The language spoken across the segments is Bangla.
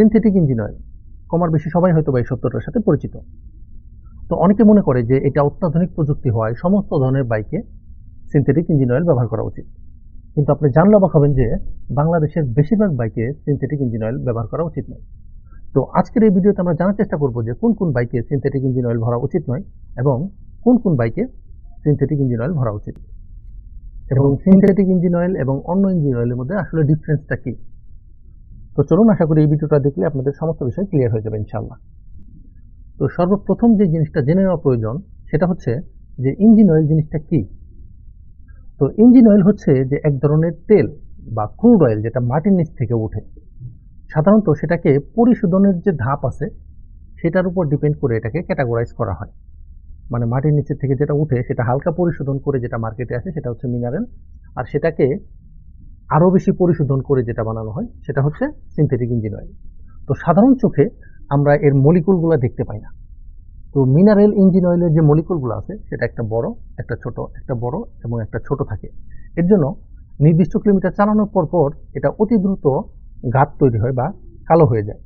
সিনথেটিক ইঞ্জিন অয়েল কমার বেশি সবাই হয়তো বা এই সত্যটার সাথে পরিচিত। তো অনেকে মনে করে যে এটা অত্যাধুনিক প্রযুক্তি হওয়ায় সমস্ত ধরনের বাইকে সিনথেটিক ইঞ্জিন অয়েল ব্যবহার করা উচিত। কিন্তু আপনি জানলে অবাক হবেন যে বাংলাদেশের বেশিরভাগ বাইকে সিনথেটিক ইঞ্জিন অয়েল ব্যবহার করা উচিত নয়। তো আজকের এই ভিডিওতে আমরা জানার চেষ্টা করব যে কোন কোন বাইকে সিনথেটিক ইঞ্জিন অয়েল ভরা উচিত নয় এবং কোন কোন বাইকে সিনথেটিক ইঞ্জিন অয়েল ভরা উচিত। এবং সিনথেটিক ইঞ্জিন অয়েল এবং অন্য ইঞ্জিন অয়েলের মধ্যে আসলে ডিফারেন্সটা কি? তো চলুন আশা করি এই ভিডিওটা দেখলে আপনাদের সমস্ত বিষয় ক্লিয়ার হয়ে যাবে ইনশাল্লাহ তো সর্বপ্রথম যে জিনিসটা জেনে নেওয়া প্রয়োজন, সেটা হচ্ছে যে ইঞ্জিন অয়েল জিনিসটা কি? তো ইঞ্জিন অয়েল হচ্ছে যে এক ধরনের তেল বা ক্রুড অয়েল যেটা মাটির নিচ থেকে ওঠে। সাধারণত সেটাকে পরিশোধনের যে ধাপ আছে, সেটার উপর ডিপেন্ড করে এটাকে ক্যাটাগরাইজ করা হয়। মানে মাটির নিচের থেকে যেটা উঠে, সেটা হালকা পরিশোধন করে যেটা মার্কেটে আসে, সেটা হচ্ছে মিনারেল আর সেটাকে আরও বেশি পরিশোধন করে যেটা বানানো হয়, সেটা হচ্ছে সিনথেটিক ইঞ্জিন অয়েল তো সাধারণ চোখে আমরা এর মলিকুলগুলো দেখতে পাই না। তো মিনারেল ইঞ্জিন অয়েলের যে মলিকুলগুলো আছে, সেটা একটা বড়, একটা ছোট, একটা বড় এবং একটা ছোট থাকে। এর জন্য নির্দিষ্ট কিলোমিটার চালানোর পর পর এটা অতি দ্রুত গাত তৈরি হয় বা কালো হয়ে যায়।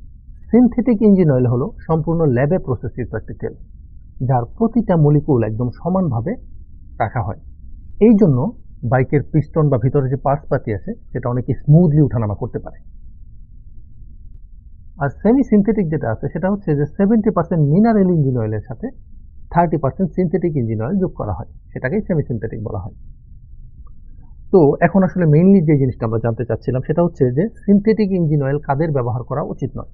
সিনথেটিক ইঞ্জিন অয়েল হলো সম্পূর্ণ ল্যাবে প্রসেসিত একটি তেল, যার প্রতিটা মলিকুল একদম সমানভাবে রাখা হয়। এই জন্য বাইকের পিস্টন বা ভিতরে যে পার্টস পাতি আছে, সেটা অনেকে স্মুথলি উঠানামা করতে পারে। আর সেমি সিনথেটিক যেটা আছে, সেটা হচ্ছে যে সেভেন্টি পার্সেন্ট মিনারেল ইঞ্জিন অয়েলের সাথে thirty percent synthetic engine oil যোগ করা হয়। সেটাকেই সেমি সিনথেটিক বলা হয়। তো এখন আসলে মেইনলি যে জিনিসটা আমরা জানতে চাচ্ছিলাম, সেটা হচ্ছে যে সিনথেটিক ইঞ্জিন অয়েল কাদের ব্যবহার করা উচিত নয়?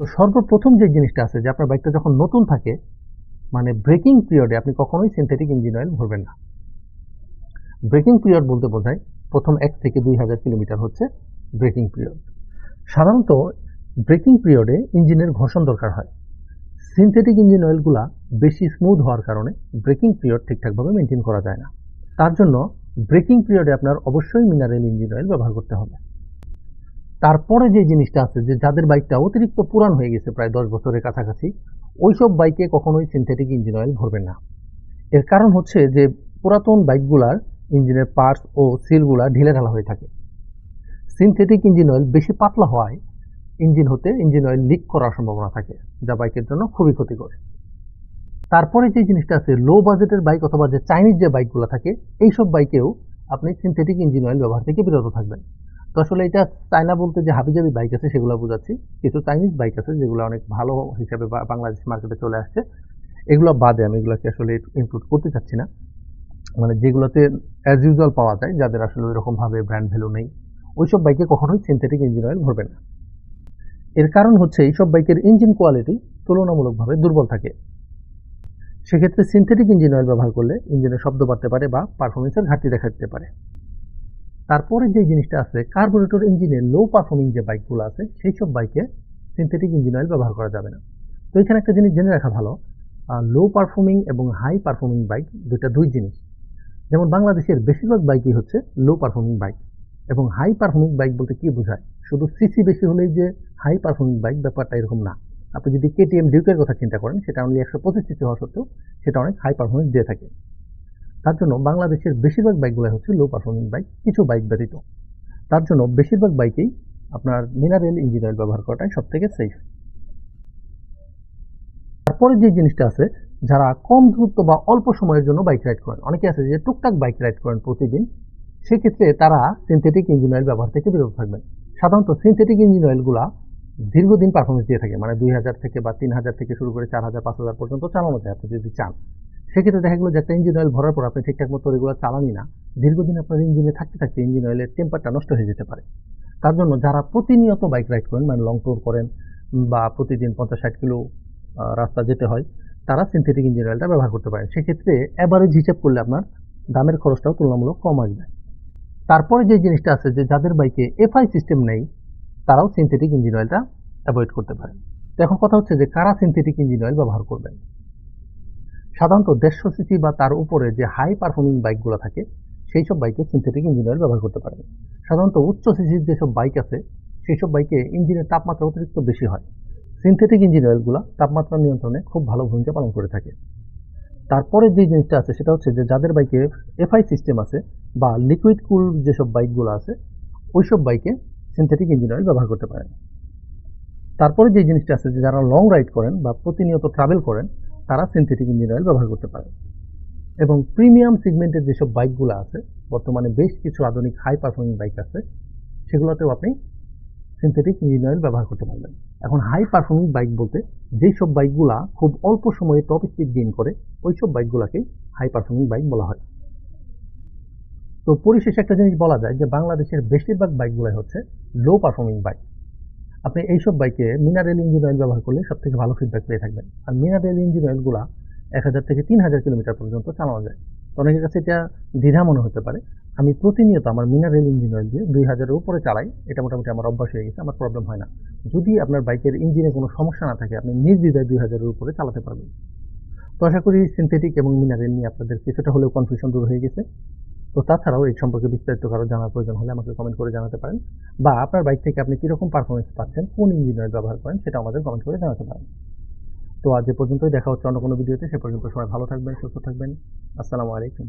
তো সর্বপ্রথম যে জিনিসটা আছে, যে আপনার বাইকটা যখন নতুন থাকে মানে ব্রেকিং পিরিয়ডে আপনি কখনোই সিনথেটিক ইঞ্জিন অয়েল ভরবেন না। ব্রেকিং পিরিয়ড বলতে বোঝায় প্রথম এক থেকে দুই হাজার কিলোমিটার হচ্ছে ব্রেকিং পিরিয়ড। সাধারণত ব্রেকিং পিরিয়ডে ইঞ্জিনের ঘর্ষণ দরকার হয়। সিনথেটিক ইঞ্জিন অয়েলগুলা বেশি স্মুথ হওয়ার কারণে ব্রেকিং পিরিয়ড ঠিকঠাকভাবে মেনটেন করা যায় না। তার জন্য ব্রেকিং পিরিয়ডে আপনার অবশ্যই মিনারেল ইঞ্জিন অয়েল ব্যবহার করতে হবে। তারপরে যে জিনিসটা আছে, যে যাদের বাইকটা অতিরিক্ত পুরান হয়ে গেছে প্রায় দশ বছরের কাছাকাছি, ওইসব বাইকে কখনোই সিনথেটিক ইঞ্জিন অয়েল ভরবেন না। এর কারণ হচ্ছে যে পুরাতন বাইকগুলার ইঞ্জিনের পার্টস ও সিলগুলা ঢিলে ঢালা হয়ে থাকে। সিনথেটিক ইঞ্জিন অয়েল বেশি পাতলা হওয়ায় ইঞ্জিন হতে ইঞ্জিন অয়েল লিক করার সম্ভাবনা থাকে, যা বাইকের জন্য খুবই ক্ষতিকর। তারপরে যে জিনিসটা আছে লো বাজেটের বাইক অথবা যে চাইনিজ যে বাইকগুলো থাকে, এইসব বাইকেও আপনি সিনথেটিক ইঞ্জিন অয়েল ব্যবহার থেকে বিরত থাকবেন। তো আসলে এটা চায়না বলতে যে হাবিজাবি বাইক আছে, সেগুলো বোঝাচ্ছি। কিছু চাইনিজ বাইক আছে, যেগুলো অনেক ভালো হিসাবে বাংলাদেশ মার্কেটে চলে আসছে। এগুলো বাদে আমি এগুলোকে আসলে ইনক্লুড করতে চাচ্ছি না। মানে যেগুলোতে অ্যাজ ইউজুয়াল পাওয়া যায়, যাদের আসলে ওইরকমভাবে ব্র্যান্ড ভ্যালু নেই, ওইসব বাইকে কখনোই সিনথেটিক ইঞ্জিন অয়েল ভরবে না। এর কারণ হচ্ছে এইসব বাইকের ইঞ্জিন কোয়ালিটি তুলনামূলকভাবে দুর্বল থাকে। সেক্ষেত্রে সিনথেটিক ইঞ্জিন অয়েল ব্যবহার করলে ইঞ্জিনের শব্দ বাড়তে পারে বা পারফরমেন্সের ঘাটতি দেখা দিতে পারে। তারপরে যে জিনিসটা আছে কার্বোরেটর ইঞ্জিনের লো পারফর্মিং যে বাইকগুলো আছে সেই সব বাইকে সিনথেটিক ইঞ্জিন অয়েল ব্যবহার করা যাবে না। তো এখানে একটা জিনিস জেনে রাখা ভালো লো পারফর্মিং এবং হাই পারফর্মিং বাইক দুইটা দুই জিনিস। যেমন বাংলাদেশের বেশিরভাগ বাইকই হচ্ছে লো পারফর্মিং বাইক এবং হাই পারফর্মিং বাইক বলতে কি বোঝায়? শুধু সিসি বেশি হলেই যে হাই পারফর্মিং বাইক ব্যাপারটা এরকম না। আপনি যদি কেটিএম ডিউকের কথা চিন্তা করেন, সেটা অনলি একশো পঁচিশ সিসি হওয়া সত্ত্বেও সেটা অনেক হাই পারফরমেন্স দিয়ে থাকে। তার জন্য বাংলাদেশের বেশিরভাগ বাইকগুলো হচ্ছে লো পারফর্মিং বাইক কিছু বাইক ব্যতীত। তার জন্য বেশিরভাগ বাইকেই আপনার মিনারেল ইঞ্জিন অয়েল ব্যবহার করাটাই সব থেকে সেফ তারপরে যে জিনিসটা আছে যারা কম দূরত্ব বা অল্প সময়ের জন্য বাইক রাইড করেন। অনেকে আছে যে টুকটাক বাইক রাইড করেন প্রতিদিন। সেক্ষেত্রে তারা সিনথেটিক ইঞ্জিন অয়েল ব্যবহার থেকে বিরত থাকবেন। সাধারণত সিনথেটিক ইঞ্জিন অয়েলগুলা দীর্ঘদিন পারফরমেন্স দিয়ে থাকে। মানে দুই হাজার থেকে বা তিন হাজার থেকে শুরু করে চার হাজার, পাঁচ হাজার পর্যন্ত চালানো যায় আপনি যদি চান। সেক্ষেত্রে দেখা গেলো যে একটা ইঞ্জিন অয়েল ভরার পর আপনি ঠিকঠাক মতো রেগুলার চালানি না। দীর্ঘদিন আপনার ইঞ্জিনে থাকতে থাকতে ইঞ্জিন অয়েলের টেম্পারটা নষ্ট হয়ে যেতে পারে। তার জন্য যারা প্রতিনিয়ত বাইক রাইড করেন মানে লং ট্যুর করেন, বা প্রতিদিন পঞ্চাশ ষাট কিলো রাস্তা যেতে হয় তারা সিনথেটিক ইঞ্জিন অয়েলটা ব্যবহার করতে পারেন সেক্ষেত্রে অ্যাভারেজ হিসাব করলে আপনার দামের খরচটাও তুলনামূলক কম আসবে। তারপরে যে জিনিসটা আছে যে যাদের বাইকে এফআই সিস্টেম নেই, তারাও সিনথেটিক ইঞ্জিন অয়েলটা অ্যাভয়েড করতে পারেন তো এখন কথা হচ্ছে যে কারা সিনথেটিক ইঞ্জিন অয়েল ব্যবহার করবেন? সাধারণত দেড়শো সিসি বা তার উপরে যে হাই পারফর্মিং বাইকগুলো থাকে, সেই সব বাইকে সিনথেটিক ইঞ্জিন অয়েল ব্যবহার করতে পারেন। সাধারণত উচ্চ সিসির যেসব বাইক আছে, সেই সব বাইকে ইঞ্জিনের তাপমাত্রা অতিরিক্ত বেশি হয়। সিনথেটিক ইঞ্জিন অয়েলগুলো তাপমাত্রা নিয়ন্ত্রণে খুব ভালো ভূমিকা পালন করে থাকে। তারপরে যে জিনিসটা আছে সেটা হচ্ছে যে যাদের বাইকে এফআই সিস্টেম আছে বা লিকুইড কুল যেসব বাইকগুলো আছে, ওইসব বাইকে সিনথেটিক ইঞ্জিন অয়েল ব্যবহার করতে পারেন। তারপরে যে জিনিসটা আছে যে যারা লং রাইড করেন বা প্রতিনিয়ত ট্রাভেল করেন, তারা সিনথেটিক ইঞ্জিন অয়েল ব্যবহার করতে পারেন। এবং প্রিমিয়াম সিগমেন্টের যেসব বাইকগুলো আছে, বর্তমানে বেশ কিছু আধুনিক হাই পারফর্মিং বাইক আছে, সেগুলোতেও আপনি সিনথেটিক ইঞ্জিন অয়েল ব্যবহার করতে পারবেন। এখন হাই পারফর্মিং বাইক বলতে যেই সব বাইকগুলা খুব অল্প সময়ে টপ স্পিড গেইন করে ওই সব বাইকগুলোকেই হাই পারফর্মিং বাইক বলা হয়। তো পরিশেষে একটা জিনিস বলা যায় যে বাংলাদেশের বেশিরভাগ বাইকগুলাই হচ্ছে লো পারফর্মিং বাইক আপনি এইসব বাইকে মিনারেল ইঞ্জিন অয়েল ব্যবহার করলে সব থেকে ভালো ফিডব্যাক পেয়ে থাকবেন। আর মিনারেল ইঞ্জিন অয়েলগুলো এক হাজার থেকে তিন হাজার কিলোমিটার পর্যন্ত চালানো যায়। অনেকের কাছে এটা দ্বিধা মনে হতে পারে। আমি প্রতিনিয়ত আমার মিনারেল ইঞ্জিন অয়েল দিয়ে দুই হাজারের উপরে চালাই, এটা মোটামুটি আমার অভ্যাস হয়ে গেছে, আমার প্রবলেম হয় না। যদি আপনার বাইকের ইঞ্জিনে কোনো সমস্যা না থাকে, আপনি নির্দ্বিধায় দুই হাজারের উপরে চালাতে পারবেন। তো আশা করি সিনথেটিক এবং মিনারেল নিয়ে আপনাদের কিছুটা হলেও কনফিউশন দূর হয়ে গেছে। তো তাছাড়াও এই সম্পর্কে বিস্তারিত কারও জানার প্রয়োজন হলে আমাকে কমেন্ট করে জানাতে পারেন। বা আপনার বাইক থেকে আপনি কীরকম পারফরমেন্স পাচ্ছেন, কোন ইঞ্জিন অয়েল ব্যবহার করেন সেটা আমাদের কমেন্ট করে জানাতে পারেন। তো আজ এ পর্যন্তই। দেখা হচ্ছে অন্য কোনো ভিডিওতে। সে পর্যন্ত সবাই ভালো থাকবেন, সুস্থ থাকবেন। আসসালামু আলাইকুম।